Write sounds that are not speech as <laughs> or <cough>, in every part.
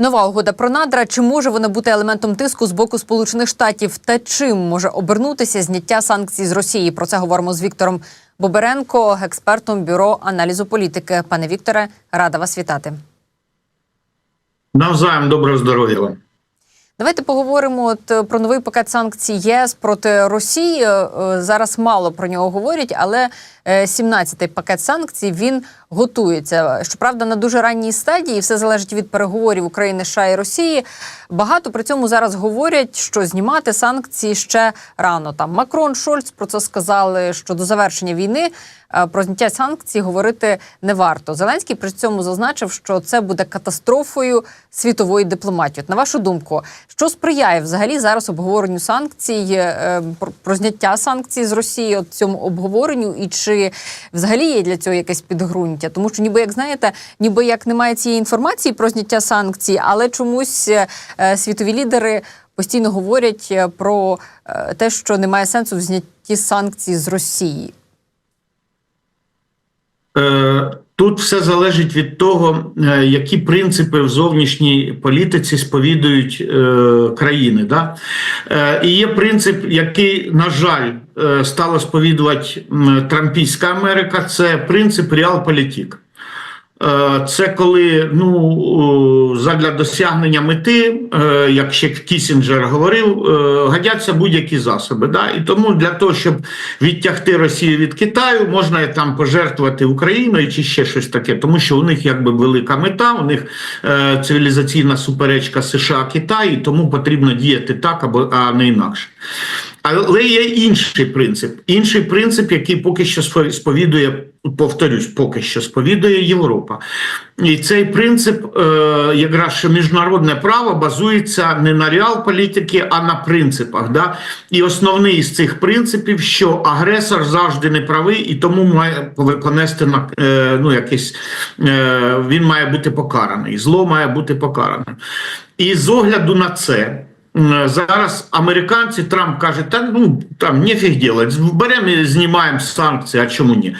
Нова угода про надра. Чи може вона бути елементом тиску з боку Сполучених Штатів? Та чим може обернутися зняття санкцій з Росії? Про це говоримо з Віктором Боберенко, експертом бюро аналізу політики. Пане Вікторе, рада вас вітати. Навзаєм доброго здоров'я вам. Давайте поговоримо от е, про новий пакет санкцій ЄС проти Росії. Е, Зараз мало про нього говорять, але е, 17-й пакет санкцій він готується. Щоправда, на дуже ранній стадії все залежить від переговорів України, США і Росії. Багато при цьому зараз говорять, що знімати санкції ще рано. Там Макрон Шольц про це сказали, що до завершення війни е, про зняття санкцій говорити не варто. Зеленський при цьому зазначив, що це буде катастрофою світової дипломатії. От, на вашу думку, що сприяє взагалі зараз обговоренню санкцій е, про, про зняття санкцій з Росії, от цьому обговоренню, і чи взагалі є для цього якесь підґрунтя? Тому що, ніби як знаєте, ніби як немає цієї інформації про зняття санкцій, але чомусь е, е, світові лідери постійно говорять е, про е, те, що немає сенсу в знятті санкцій з Росії. Е, Тут все залежить від того, е, які принципи в зовнішній політиці сповідують е, країни. Да? І є принцип, який, на жаль, стала сповідувати Трампійська Америка, це принцип реалполітик. Е, Це коли ну задля досягнення мети, е, як ще Кісінджер говорив, е, годяться будь-які засоби. Да? І тому для того, щоб відтягти Росію від Китаю, можна там пожертвувати Україною чи ще щось таке, тому що у них якби велика мета, у них цивілізаційна суперечка США Китай, і тому потрібно діяти так або а не інакше. Але є інший принцип. Інший принцип, який поки що спо- сповідує, повторюсь, поки що сповідує Європа. І цей принцип, е, якраз що міжнародне право базується не на реал-політики, а на принципах. Да? І основний з цих принципів, що агресор завжди не правий, і тому має понести на е, ну, якесь, е, він має бути покараний. Зло має бути покараним. І з огляду на це. Зараз американці Трамп каже, та ну там нефіг ділать, беремо і знімаємо санкції, а чому ні?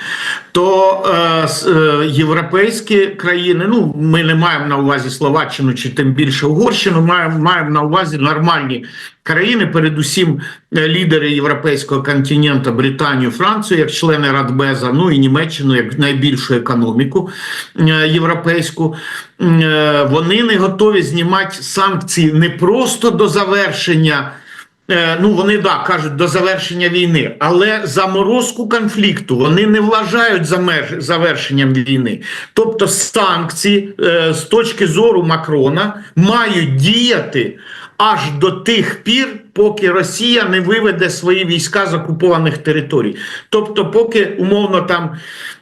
То е, е, європейські країни, ну ми не маємо на увазі Словаччину чи тим більше Угорщину, маємо, маємо на увазі нормальні країни, передусім е, лідери європейського континенту, Британію, Францію, як члени Радбеза, ну і Німеччину як найбільшу економіку е, європейську. Е, Вони не готові знімати санкції не просто до завершення. Ну, вони да кажуть до завершення війни, але заморозку конфлікту вони не вважають за меж завершенням війни. Тобто санкції е, з точки зору Макрона мають діяти аж до тих пір, поки Росія не виведе свої війська з окупованих територій. Тобто, поки умовно там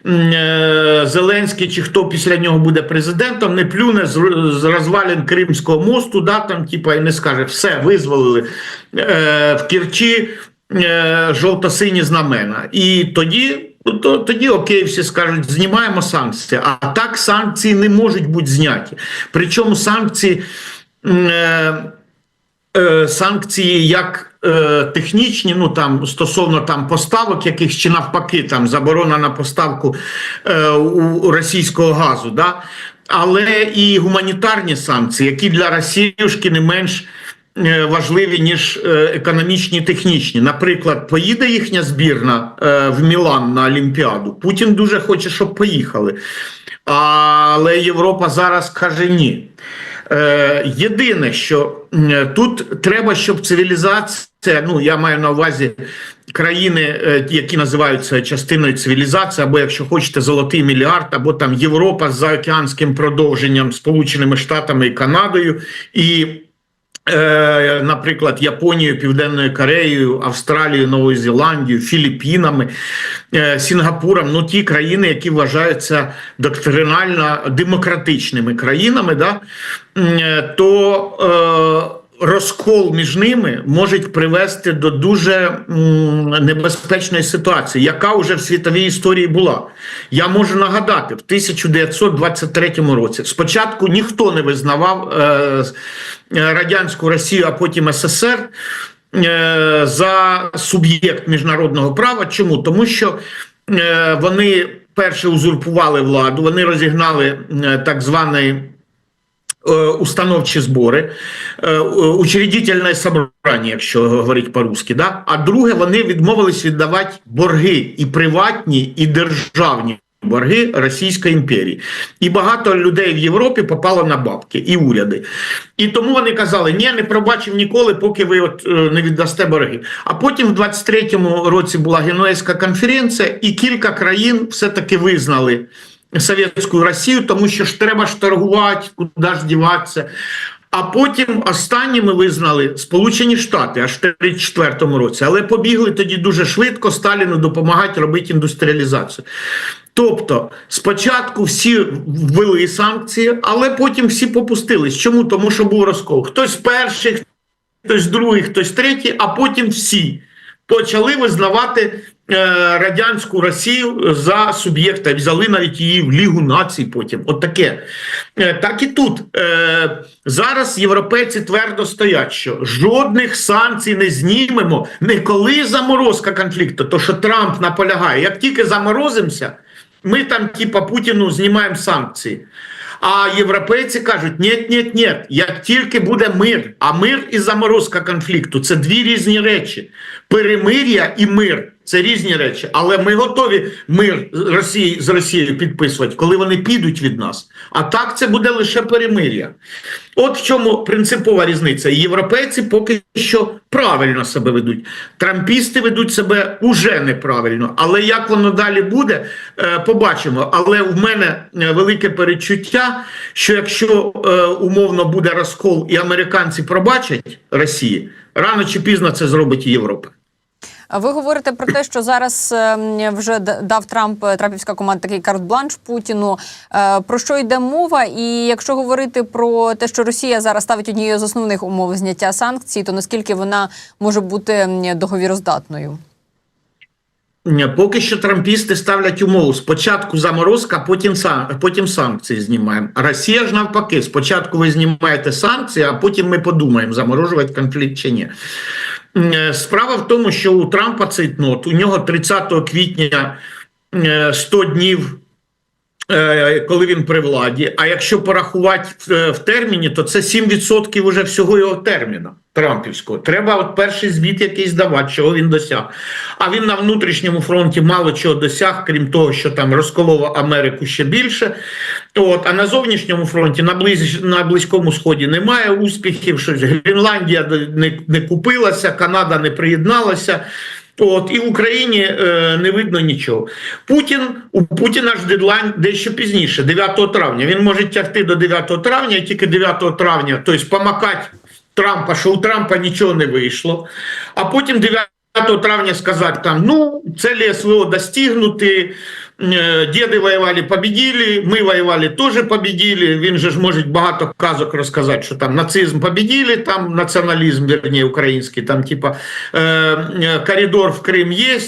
е, Зеленський чи хто після нього буде президентом, не плюне з, розвалин Кримського мосту, да, там, типа, і не скаже, все, визволили е, в Кірчі е, жовто-сині знамена. І тоді. То тоді окей, всі скажуть, знімаємо санкції. А так санкції не можуть бути зняті. Причому санкції. Е, е, санкції як е, технічні, ну там стосовно там поставок, яких чи навпаки, там заборона на поставку е, у, російського газу, да? але і гуманітарні санкції, які для Росіюшки не менш. Важливі ніж економічні, технічні. Наприклад, поїде їхня збірна в Мілан на Олімпіаду. Путін дуже хоче, щоб поїхали. Але Європа зараз каже ні. Е, єдине, що тут треба, щоб цивілізація, ну я маю на увазі країни, е, які називаються частиною цивілізації, або якщо хочете, золотий мільярд, або там Європа з заокеанським продовженням Сполученими Штатами і Канадою, і, наприклад, Японією, Південною Кореєю, Австралією, Новою Зеландією, Філіппінами, е, Сінгапуром, ну ті країни, які вважаються доктринально демократичними країнами, да, е, то е, розкол між ними може привести до дуже небезпечної ситуації, яка вже в світовій історії була. Я можу нагадати, в 1923 році спочатку ніхто не визнавав е, е, радянську Росію, а потім СССР. е, За суб'єкт міжнародного права. Чому? Тому що вони перше узурпували владу, вони розігнали так званий установчі збори, е, учредительне собрання, якщо говорити по-русски, да? а друге, вони відмовились віддавати борги і приватні, і державні. Борги Російської імперії, і багато людей в Європі попало на бабки і уряди. І тому вони казали: ні, не пробачив ніколи, поки ви от е, не віддасте борги. А потім в 23-му році була Генуезька конференція, і кілька країн все-таки визнали Совєтську Росію, тому що ж треба ж торгувати, куди ж діватися. А потім останніми визнали Сполучені Штати аж в 1934 році, але побігли тоді дуже швидко Сталіну допомагати робити індустріалізацію. Тобто, спочатку всі ввели санкції, але потім всі попустились. Чому? Тому що був розкол. Хтось перший, хтось другий, хтось третій, а потім всі почали визнавати радянську Росію за суб'єкта. Взяли навіть її в Лігу націй. Потім от таке. Е, так і тут е, зараз європейці твердо стоять, що жодних санкцій не знімемо, не коли заморозка конфлікту, то що Трамп наполягає. Як тільки заморозимося, ми там, типа, Путіну знімаємо санкції. А європейці кажуть: ні, ні, ні, як тільки буде мир, а мир і заморозка конфлікту це дві різні речі. Перемир'я і мир це різні речі. Але ми готові мир Росії з Росією підписувати, коли вони підуть від нас. А так це буде лише перемир'я. От в чому принципова різниця. Європейці поки що правильно себе ведуть. Трампісти ведуть себе уже неправильно. Але як воно далі буде, е, побачимо. Але в мене е, велике перечуття, що якщо е, умовно буде розкол і американці пробачать Росії, рано чи пізно це зробить Європа. Ви говорите про те, що зараз ем, вже дав Трамп е, Трампівська команда такий карт-бланш Путіну. Е, Про що йде мова? І якщо говорити про те, що Росія зараз ставить однією з основних умов зняття санкцій, то наскільки вона може бути договіроздатною? Поки що трампісти ставлять умову. Спочатку заморозка, потім, сан- потім санкції знімаємо. Росія ж навпаки, спочатку ви знімаєте санкції, а потім ми подумаємо, заморожувати конфлікт чи ні. Е, Справа в тому, що у Трампа цейтнот, у нього 30 квітня е, 100 днів е, коли він при владі. А якщо порахувати е, в терміні, то це 7% уже всього його терміну Трампівського. Треба от перший звіт якийсь давати, чого він досяг. А він на внутрішньому фронті мало чого досяг, крім того, що там розколов Америку ще більше. От, а на зовнішньому фронті, на, близь, на Близькому Сході немає успіхів. Щось Гренландія не, не купилася, Канада не приєдналася. От і в Україні е, не видно нічого. Путін у Путіна ж дедлайн дещо пізніше, 9 травня. Він може тягти до 9 травня, і тільки 9 травня, тобто помакати Трампа, що у Трампа нічого не вийшло. А потім 9 травня сказати там: ну, цілі СВО достигнути. Діди воювали, победили, ми воювали, теж победили. Він же ж може багато казок розказати, що там нацизм победили, там націоналізм, верні, український, там типа е, е, коридор в Крим є,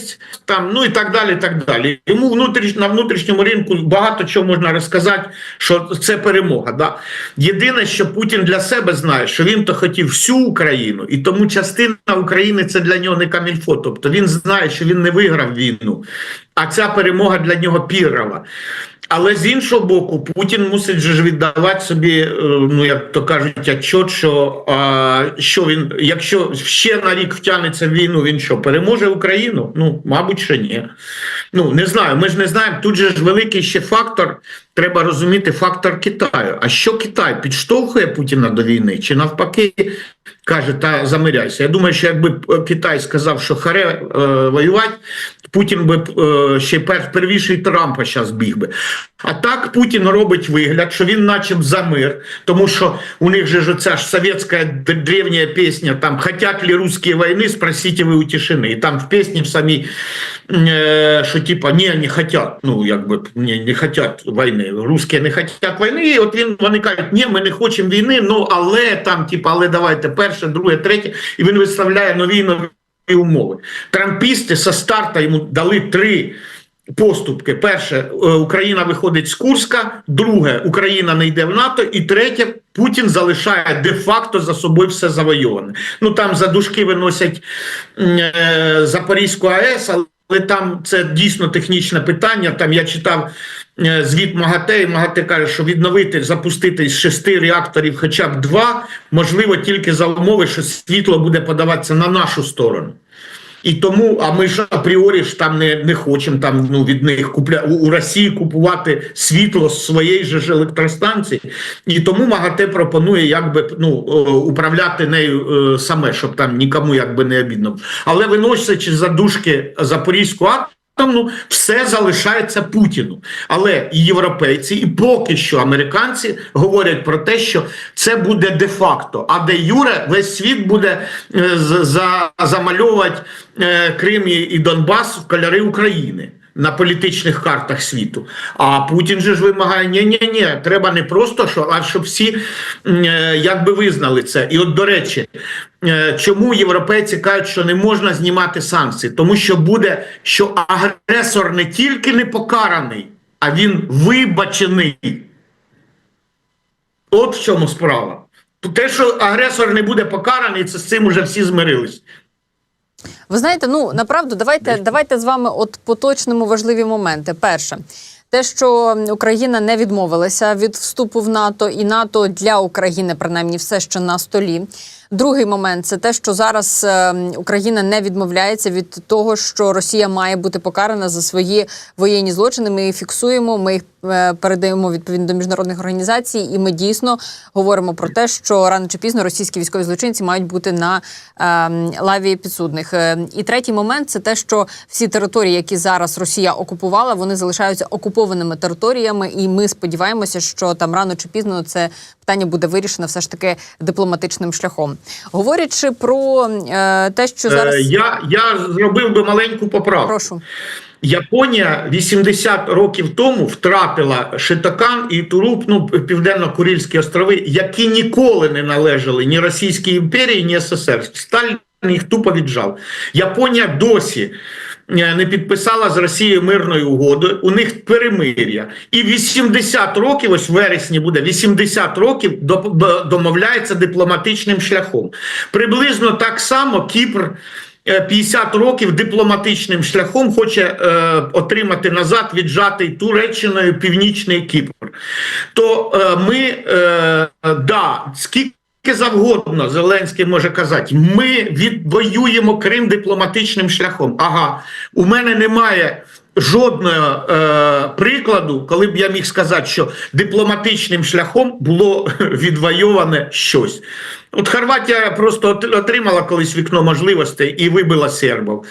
там, ну і так далі. так далі. Йому внутріш, на внутрішньому ринку багато чого можна розказати, що це перемога. Да? Єдине, що Путін для себе знає, що він то хотів всю Україну, і тому частина України це для нього не камільфо. Тобто він знає, що він не виграв війну, а ця перемога для нього піррова. Але з іншого боку, Путін мусить же ж віддавати собі, е, ну як то кажуть, отчет, що, що він, якщо ще на рік втягнеться в війну, він що переможе Україну? Ну, мабуть, що ні. Ну не знаю. Ми ж не знаємо. Тут же ж великий ще фактор. Треба розуміти фактор Китаю. А що Китай підштовхує Путіна до війни? Чи навпаки каже, та замиряйся? Я думаю, що якби Китай сказав, що харе е, воювати, Путін би е, ще пер, первіший Трампа зараз біг би. А так Путін робить вигляд, що він наче за мир, тому що у них же ж оця ж совєтська древня пісня, там «Хотят ли русські війни, спросите ви у тишини. І там в пісні в самій, е, що типа, ні, не хотят, ну якби ні, не хотят війни, русські не хотят війни, і от він, вони кажуть, ні, ми не хочемо війни, ну але там, типа, але давайте перше, друге, третє, і він виставляє нові нові умови. Трампісти со старта йому дали три поступки. Перше, е, Україна виходить з Курська, друге, Україна не йде в НАТО, і третє, Путін залишає де-факто за собою все завойоване. Ну там за дужки виносять е, Запорізьку АЕС, але але там це дійсно технічне питання. Там я читав е, звіт МАГАТЕ, і МАГАТЕ каже, що відновити, запустити з шести реакторів хоча б два, можливо, тільки за умови, що світло буде подаватися на нашу сторону. І тому, а ми ж апріорі ж там не, не хочемо там ну від них купля у, у Росії купувати світло з своєї ж електростанції, і тому МАГАТЕ пропонує якби ну е, управляти нею е, саме, щоб там нікому якби не обідно. Але виносячи за дужки Запорізьку ну все залишається Путіну. Але і європейці, і поки що американці говорять про те, що це буде де-факто, а де Юре весь світ буде е, за, замальовувати е, Крим і Донбас в кольори України. На політичних картах світу. А Путін же ж вимагає: ні, ні, ні, треба не просто що, а щоб всі е, якби визнали це. І от до речі, е, чому європейці кажуть, що не можна знімати санкції? Тому що буде, що агресор не тільки не покараний, а він вибачений. От в чому справа. Те, що агресор не буде покараний, це з цим уже всі змирились. Ви знаєте, ну направду, давайте, давайте з вами от поточному важливі моменти. Перше, те, що Україна не відмовилася від вступу в НАТО, і НАТО для України, принаймні, все ще на столі. Другий момент це те, що зараз е, Україна не відмовляється від того, що Росія має бути покарана за свої воєнні злочини. Ми їх фіксуємо, ми їх е, передаємо відповідно до міжнародних організацій, і ми дійсно говоримо про те, що рано чи пізно російські військові злочинці мають бути на е, лаві підсудних. І третій момент це те, що всі території, які зараз Росія окупувала, вони залишаються окупованими територіями, і ми сподіваємося, що там рано чи пізно це питання буде вирішено все ж таки дипломатичним шляхом. Говорячи про е, те, що зараз Е, я, я зробив би маленьку поправку. прошу. Японія 80 років тому втратила Шитокан і Туруп, ну південно-Курильські острови, які ніколи не належали ні Російській імперії, ні СССР. Сталін їх тупо віджав. Японія досі е, не підписала з Росією мирної угоди. У них перемир'я. І 80 років, ось в вересні буде 80 років, до- до- домовляється дипломатичним шляхом. Приблизно так само Кіпр. е, 50 років дипломатичним шляхом хоче е, отримати назад віджатий Туреччиною Північний Кіпр. То е, ми е, да, скільки завгодно Зеленський може казати, ми відвоюємо Крим дипломатичним шляхом. Ага, у мене немає. Жодного е, прикладу, коли б я міг сказати, що дипломатичним шляхом було <laughs> відвоюване щось. От Хорватія просто отримала колись вікно можливостей і вибила сербів.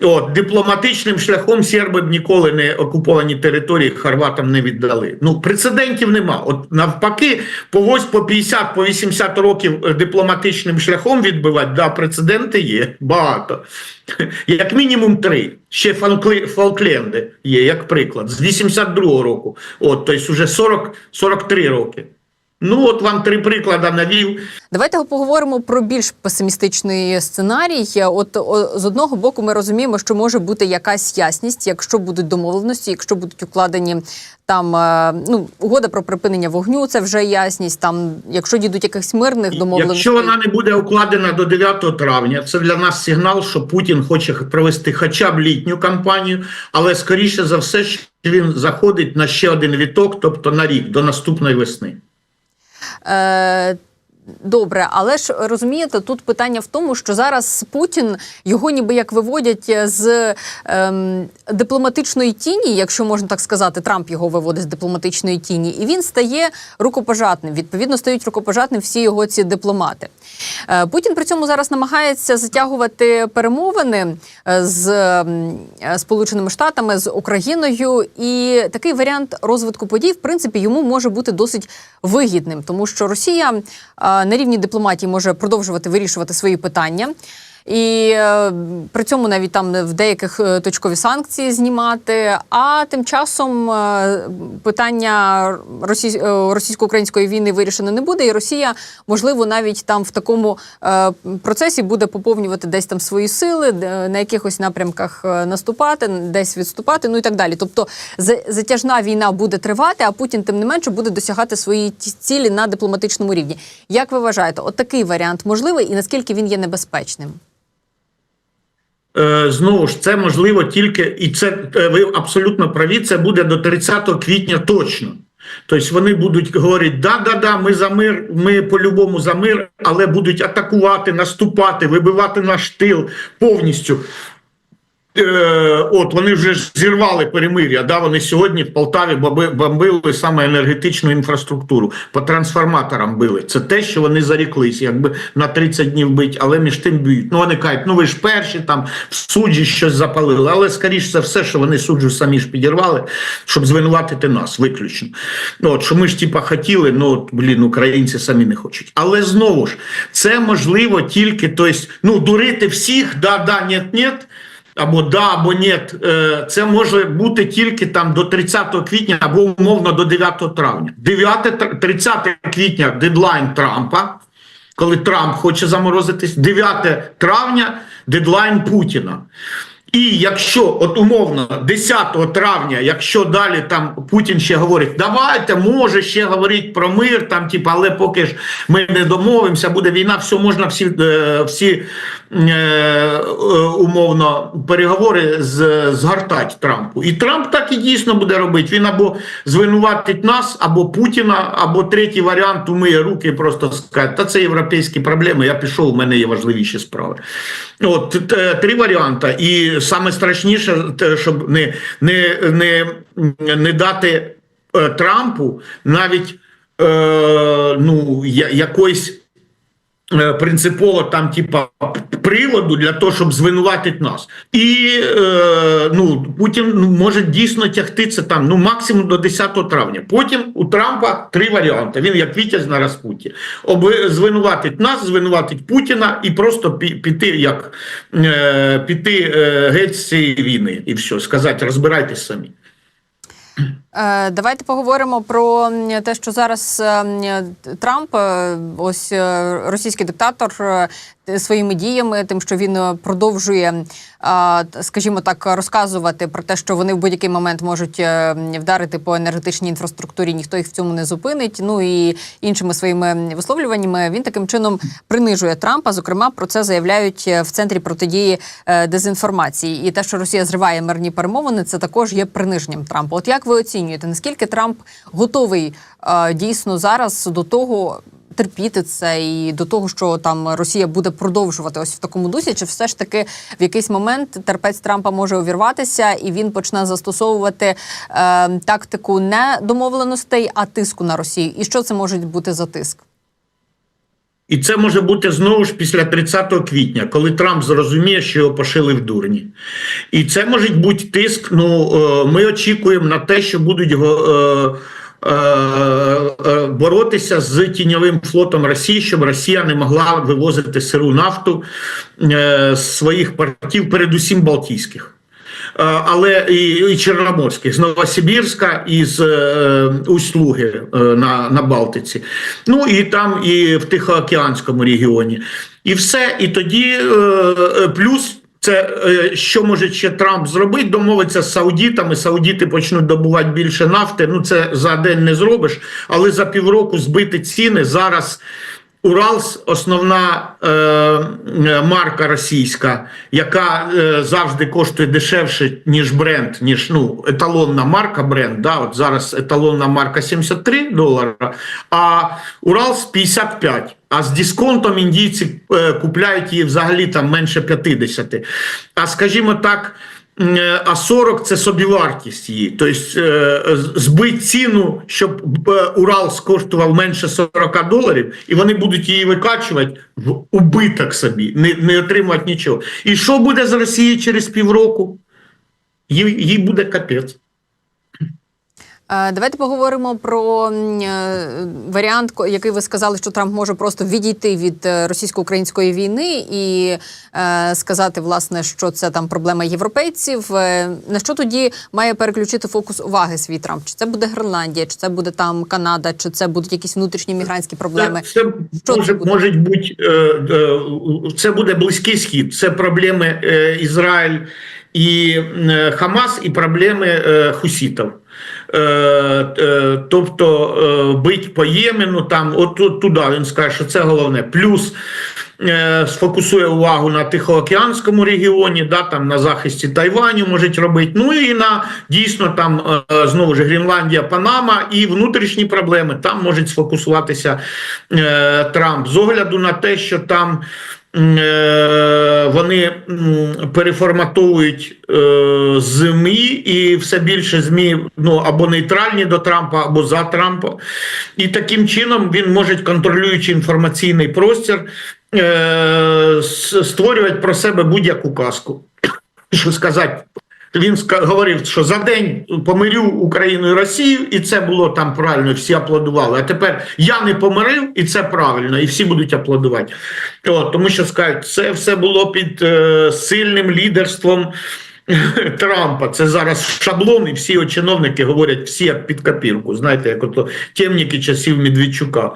От дипломатичним шляхом серби б ніколи не окуповані території хорватам не віддали. Ну прецедентів нема. От навпаки, по ось по 50, по 80 років е, дипломатичним шляхом відбивати, да, прецеденти є багато. Як мінімум три. Ще Фолкленди є, як приклад, з 82-го року. От, тобто вже 40, 43 роки. Ну, от вам три приклади навів. Давайте поговоримо про більш песимістичний сценарій. От о, з одного боку, ми розуміємо, що може бути якась ясність, якщо будуть домовленості, якщо будуть укладені там е, ну угода про припинення вогню, це вже ясність. Там, якщо дійдуть якихось мирних домовленостей. Якщо вона не буде укладена до 9 травня, це для нас сигнал, що Путін хоче провести хоча б літню кампанію, але скоріше за все, що він заходить на ще один віток, тобто на рік до наступної весни. Е, Добре, але ж розумієте, тут питання в тому, що зараз Путін його ніби як виводять з ем, дипломатичної тіні, якщо можна так сказати, Трамп його виводить з дипломатичної тіні, і він стає рукопожатним. Відповідно, стають рукопожатним всі його ці дипломати. Е, Путін при цьому зараз намагається затягувати перемовини е, з е, Сполученими Штатами з Україною, і такий варіант розвитку подій, в принципі, йому може бути досить вигідним, тому що Росія е, на рівні дипломатії може продовжувати вирішувати свої питання. І е, при цьому навіть там в деяких е, точкові санкції знімати. А тим часом е, питання російсь- російсько-української війни вирішено не буде, і Росія, можливо, навіть там в такому процесі буде поповнювати десь там свої сили, на якихось напрямках наступати, десь відступати, ну і так далі. Тобто за- затяжна війна буде тривати, а Путін, тим не менше, буде досягати свої цілі на дипломатичному рівні. Як ви вважаєте, от такий варіант можливий і наскільки він є небезпечним? Е, Знову ж це можливо тільки, і це е, ви абсолютно праві. Це буде до 30 квітня точно. Тобто вони будуть говорити, да, да, да, ми за мир, ми по-любому за мир, але будуть атакувати, наступати, вибивати наш тил повністю. Е, от вони вже зірвали перемир'я. Да, вони сьогодні в Полтаві бомбили саме енергетичну інфраструктуру, по трансформаторам били. Це те, що вони заріклись, якби на 30 днів бить, але між тим б'ють. Ну вони кажуть, ну ви ж перші там в суджі щось запалили. Але скоріш це все, що вони суджу самі ж підірвали, щоб звинуватити нас виключно. Ну, от, що ми ж типа хотіли, ну от, блін, українці самі не хочуть. Але знову ж це можливо тільки, тобто, ну дурити всіх, да, да, нет, нет. Або да, або ні, Е, це може бути тільки там до 30 квітня або умовно до 9 травня. 9, тр- 30 квітня дедлайн Трампа, коли Трамп хоче заморозитись, 9 травня дедлайн Путіна. І якщо от умовно 10 травня, якщо далі там Путін ще говорить, давайте, може ще говорити про мир, там, типу, але поки ж ми не домовимося, буде війна, все можна всі, е, всі е, е, умовно переговори з, згортати Трампу. І Трамп так і дійсно буде робити. Він або звинуватить нас, або Путіна, або третій варіант умиє руки просто скаже, та це європейські проблеми, я пішов, у мене є важливіші справи. От е, три варіанти. І саме страшніше, щоб не, не, не, не дати е, Трампу навіть е, ну, якоїсь принципово там, типа, приводу для того, щоб звинуватити нас. І е, ну, Путін ну, може дійсно тягти це там ну, максимум до 10 травня. Потім у Трампа три варіанти. Він як Вітязь на Распуті. Оби звинуватить нас, звинуватить Путіна і просто піти, як е, піти е, геть з цієї війни. І все, сказати, розбирайтесь самі. Е, Давайте поговоримо про те, що зараз е, Трамп, е, ось російський диктатор, своїми діями, тим, що він продовжує, скажімо так, розказувати про те, що вони в будь-який момент можуть вдарити по енергетичній інфраструктурі, ніхто їх в цьому не зупинить. Ну і іншими своїми висловлюваннями він таким чином принижує Трампа. Зокрема, про це заявляють в центрі протидії дезінформації. І те, що Росія зриває мирні перемовини, це також є приниженням Трампа. От як ви оцінюєте, наскільки Трамп готовий е, дійсно зараз до того? Терпіти це і до того, що там Росія буде продовжувати ось в такому дусі, чи все ж таки в якийсь момент терпець Трампа може увірватися, і він почне застосовувати е, тактику не домовленостей, а тиску на Росію. І що це може бути за тиск? І це може бути знову ж після 30 квітня, коли Трамп зрозуміє, що його пошили в дурні. І це може бути тиск. Ну е, ми очікуємо на те, що будуть го- е, е, боротися з тіньовим флотом Росії, щоб Росія не могла вивозити сиру нафту з своїх портів, передусім Балтійських. Е, але і, і Чорноморських, з Новосибірська і з е, Усть-Луги е, на, на Балтиці. Ну і там, і в Тихоокеанському регіоні. І все. І тоді е, е, плюс. Це е, що може ще Трамп зробити? Домовиться з саудітами. Саудіти почнуть добувати більше нафти. Ну це за день не зробиш, але за півроку збити ціни зараз. Уралс основна е, марка російська, яка е, завжди коштує дешевше, ніж бренд, ніж ну, еталонна марка бренд. Да, от зараз еталонна марка 73 долара, а Уралс 55. А з дисконтом індійці е, купляють її взагалі там менше 50. А скажімо так. Е, А 40 це собівартість її. Тобто збить збити ціну, щоб е, Урал скоштував менше 40 доларів, і вони будуть її викачувати в убиток собі, не, не отримувати нічого. І що буде з Росією через півроку? Їй буде капець. Е, Давайте поговоримо про е, варіант, який ви сказали, що Трамп може просто відійти від е, російсько-української війни і сказати, власне, що це там проблема європейців. На що тоді має переключити фокус уваги свій Трамп? Чи це буде Гренландія, чи це буде там Канада, чи це будуть якісь внутрішні мігрантські проблеми? Це, це Що може, це буде? може бути, це буде близький схід. Це проблеми Ізраїль і Хамас, і проблеми хусітів. Е, е, тобто е, бить по Ємену, там, от, туди він скаже, що це головне. Плюс сфокусує увагу на Тихоокеанському регіоні, да, там на захисті Тайваню можуть робити. Ну і на дійсно там знову ж Гренландія, Панама і внутрішні проблеми там можуть сфокусуватися Трамп з огляду на те, що там. Е, Вони переформатовують е, ЗМІ і все більше ЗМІ ну або нейтральні до Трампа, або за Трампа. І таким чином він може, контролюючи інформаційний простір, е, створювати про себе будь-яку казку. Що сказати? Він говорив, що за день помирю Україну і Росію, і це було там правильно, всі аплодували. А тепер я не помирив, і це правильно, і всі будуть аплодувати. От, тому що скажуть, це все було під е, сильним лідерством <laughs> Трампа. Це зараз шаблон, і всі чиновники говорять всі як під копірку. Знаєте, як ото темники часів Медведчука.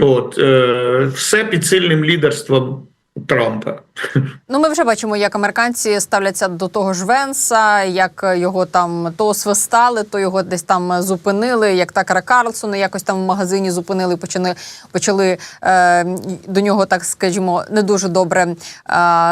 От, е, все під сильним лідерством Трампа. Ну, ми вже бачимо, як американці ставляться до того ж Венса, як його там то свистали, то його десь там зупинили, як Такера Карлсона якось там в магазині зупинили, почали, почали е, до нього, так скажімо, не дуже добре е,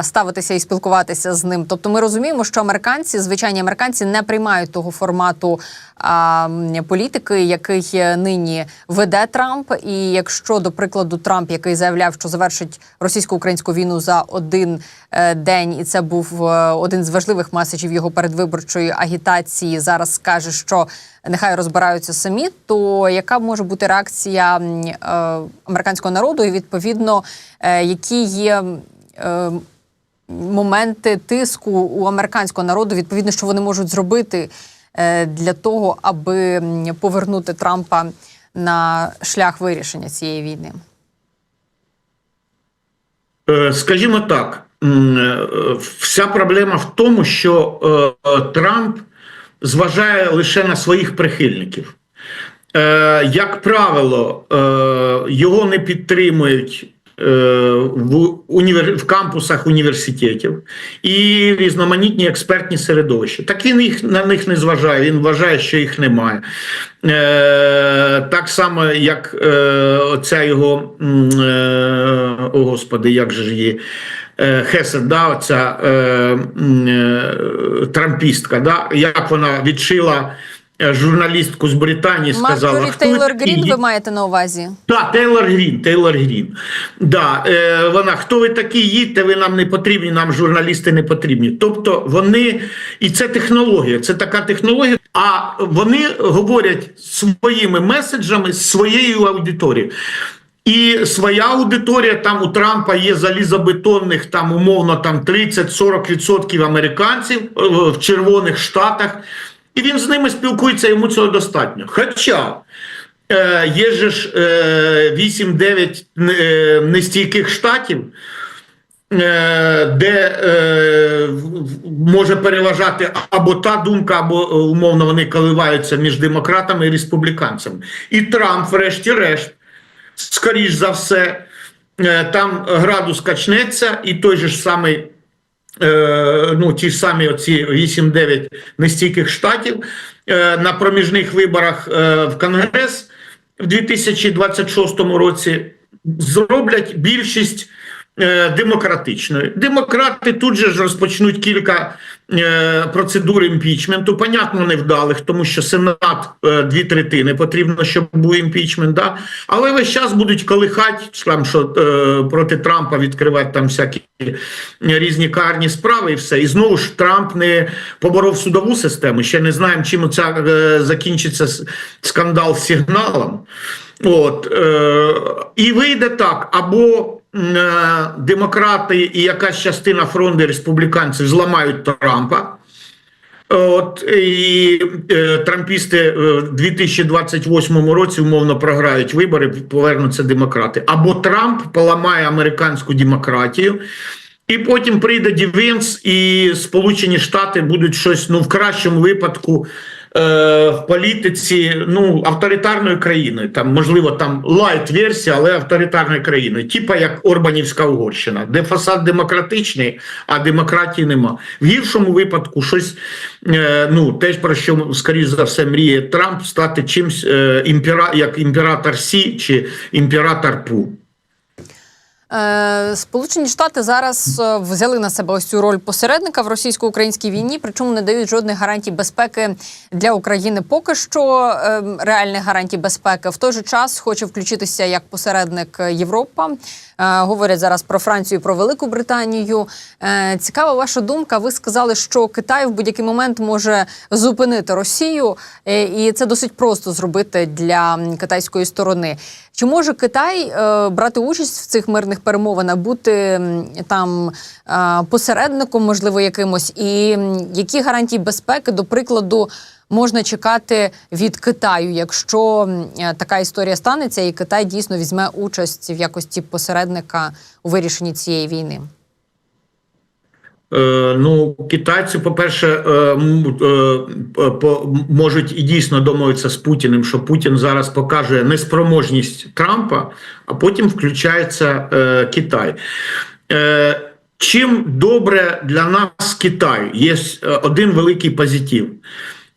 ставитися і спілкуватися з ним. Тобто ми розуміємо, що американці, звичайні американці, не приймають того формату м, політики, який нині веде Трамп. І якщо, до прикладу, Трамп, який заявляв, що завершить російсько-українську війну за один е, день, і це був е, один з важливих меседжів його передвиборчої агітації, зараз скаже, що нехай розбираються самі. То яка може бути реакція е, американського народу, і відповідно, які є. моменти тиску у американського народу, відповідно, що вони можуть зробити для того, аби повернути Трампа на шлях вирішення цієї війни. Е, Скажімо так, е, вся проблема в тому, що е, Трамп зважає лише на своїх прихильників. Як правило, його не підтримують в, універ... в кампусах університетів і різноманітні експертні середовища. Так він їх на них не зважає. Він вважає, що їх немає. Е, так само, як е, оця його, е, о господи, як же ж її. е, Хесед, да, оця е, е, трампістка, да, як вона відшила е, журналістку з Британії, сказала, Марджорі Тейлор? Грін, ви маєте на увазі? Так, Тейлор Грін, Тейлор Грін. Да, е, вона, хто ви такі, їдьте, ви нам не потрібні, нам журналісти не потрібні. Тобто вони, і це технологія, це така технологія, а вони говорять своїми меседжами з своєю аудиторією. І своя аудиторія там у Трампа є залізобетонних, там умовно там 30-40% американців е, в червоних штатах, і він з ними спілкується, йому цього достатньо. Хоча Е, Є ж е, 8-9 е, нестійких штатів, е, де е, може переважати або та думка, або е, умовно вони коливаються між демократами і республіканцями. І Трамп, врешті-решт, скоріш за все, е, там градус качнеться, і той же ж самий. Е, ну, ті ж самі оці 8-9 нестійких штатів е, на проміжних виборах е, в Конгрес в 2026 році зроблять більшість демократичною. Демократи тут же ж розпочнуть кілька процедур імпічменту, понятно, невдалих, тому що Сенат е, дві третини потрібно, щоб був імпічмент. Да? Але весь час будуть колихати, там, що е, проти Трампа відкривати там всякі різні карні справи і все. І знову ж Трамп не поборов судову систему. Ще не знаємо, чим ця е, закінчиться скандал з сигналом. От, е, і вийде так, або е, демократи і якась частина фронту республіканців зламають Трампа. От і е, трампісти е, в 2028 році умовно програють вибори, повернуться демократи. Або Трамп поламає американську демократію, і потім прийде Дівенс, і Сполучені Штати будуть щось ну в кращому випадку. Е, В політиці ну авторитарною країною, там можливо там лайт версія, але авторитарною країною, типа як Орбанівська Угорщина, де фасад демократичний, а демократії нема. В гіршому випадку щось е, ну теж про що скоріш за все мріє Трамп стати чимсь е, імпера, як імператор Сі чи імператор Пу. Е, Сполучені Штати зараз е, взяли на себе ось цю роль посередника в російсько-українській війні, причому не дають жодних гарантій безпеки для України. Поки що е, реальних гарантій безпеки в той же час хоче включитися як посередник Європа. Говорять зараз про Францію, про Велику Британію. Цікава ваша думка. Ви сказали, що Китай в будь-який момент може зупинити Росію, і це досить просто зробити для китайської сторони. Чи може Китай е, брати участь в цих мирних перемовинах, бути там е, посередником, можливо, якимось? І які гарантії безпеки, до прикладу, можна чекати від Китаю, якщо е, така історія станеться, і Китай дійсно візьме участь в якості посередника у вирішенні цієї війни? Е, Ну, китайці, по-перше, е, е, можуть і дійсно домовитися з Путіним, що Путін зараз покаже неспроможність Трампа, а потім включається Китай. Чим добре для нас Китай? Є один великий позитив.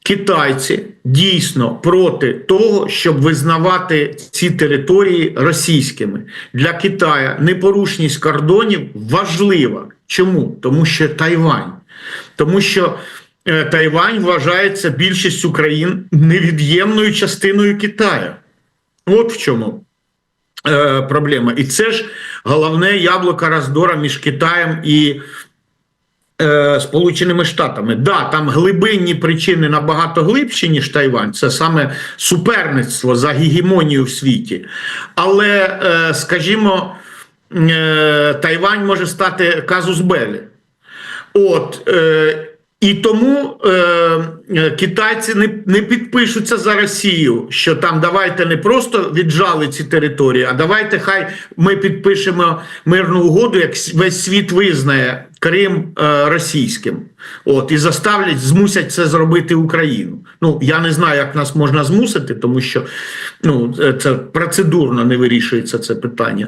Китайці дійсно проти того, щоб визнавати ці території російськими. Для Китая непорушність кордонів важлива. Чому? Тому що Тайвань. Тому що е, Тайвань вважається більшістю країн невід'ємною частиною Китаю. От в чому е, проблема. І це ж головне яблуко роздора між Китаєм і е, Сполученими Штатами. Да, там глибинні причини набагато глибші, ніж Тайвань. Це саме суперництво за гегемонію в світі. Але, е, скажімо, е, Тайвань може стати казус белі. От, е, і тому е, китайці не, не підпишуться за Росію, що там давайте не просто віджали ці території, а давайте хай ми підпишемо мирну угоду, як весь світ визнає Крим е, російським. От, і заставлять, змусять це зробити Україну. Ну, я не знаю, як нас можна змусити, тому що ну, це- це процедурно не вирішується це питання.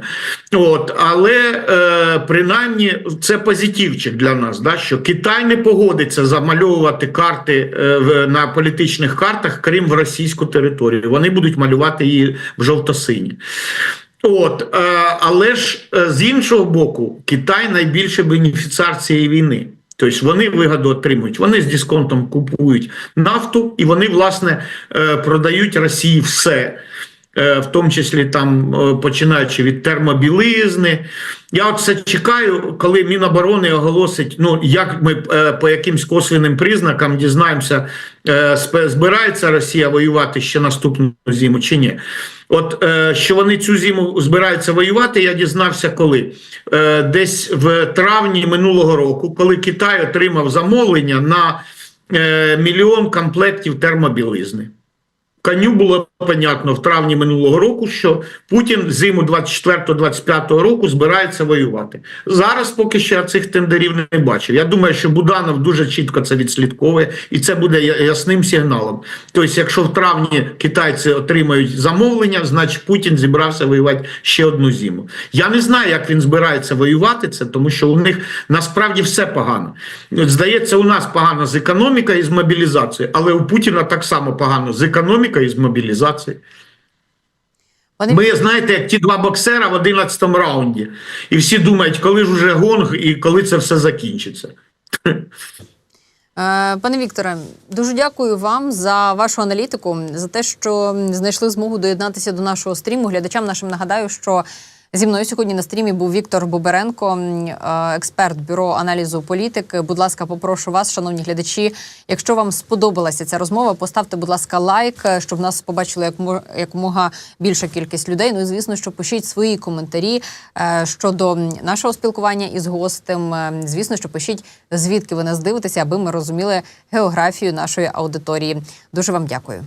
От, але е, принаймні це позитивчик для нас, да, що Китай не погодиться замальовувати карти е, в, на політичних картах Крим в російську територію. Вони будуть малювати її в жовто-сині. От, е, але ж е, з іншого боку, Китай найбільший бенефіціар цієї війни. Тобто вони вигоду отримують. Вони з дисконтом купують нафту і вони, власне, е, продають Росії все. Е, В тому числі там е, починаючи від термобілизни. Я все чекаю, коли Міноборони оголосить, ну як ми е, по якимсь косвенним признакам дізнаємося, збирається Росія воювати ще наступну зиму чи ні. От що вони цю зиму збираються воювати, я дізнався коли. Десь в травні минулого року, коли Китай отримав замовлення на мільйон комплектів термобілизни. Коню було понятно в травні минулого року, що Путін зиму 24-25 року збирається воювати. Зараз поки що я цих тендерів не бачив. Я думаю, що Буданов дуже чітко це відслідковує, і це буде ясним сигналом. Тобто, якщо в травні китайці отримають замовлення, значить Путін зібрався воювати ще одну зиму. Я не знаю, як він збирається воювати це, тому що у них насправді все погано. Здається, у нас погано з економікою і з мобілізацією, але у Путіна так само погано з економікою і з мобілізацією. Пане Ми знаєте, як ті два боксера в 11 раунді, і всі думають, коли ж уже гонг і коли це все закінчиться. Е, Пане Вікторе, дуже дякую вам за вашу аналітику, за те, що знайшли змогу доєднатися до нашого стріму. Глядачам нашим нагадаю, що зі мною сьогодні на стрімі був Віктор Боберенко, е, експерт бюро аналізу політики. Будь ласка, попрошу вас, шановні глядачі. Якщо вам сподобалася ця розмова, поставте, будь ласка, лайк, е, щоб нас побачили як мо- якомога більша кількість людей. Ну і звісно, що пишіть свої коментарі е, щодо нашого спілкування із гостем. Звісно, що пишіть звідки ви нас дивитеся, аби ми розуміли географію нашої аудиторії. Дуже вам дякую.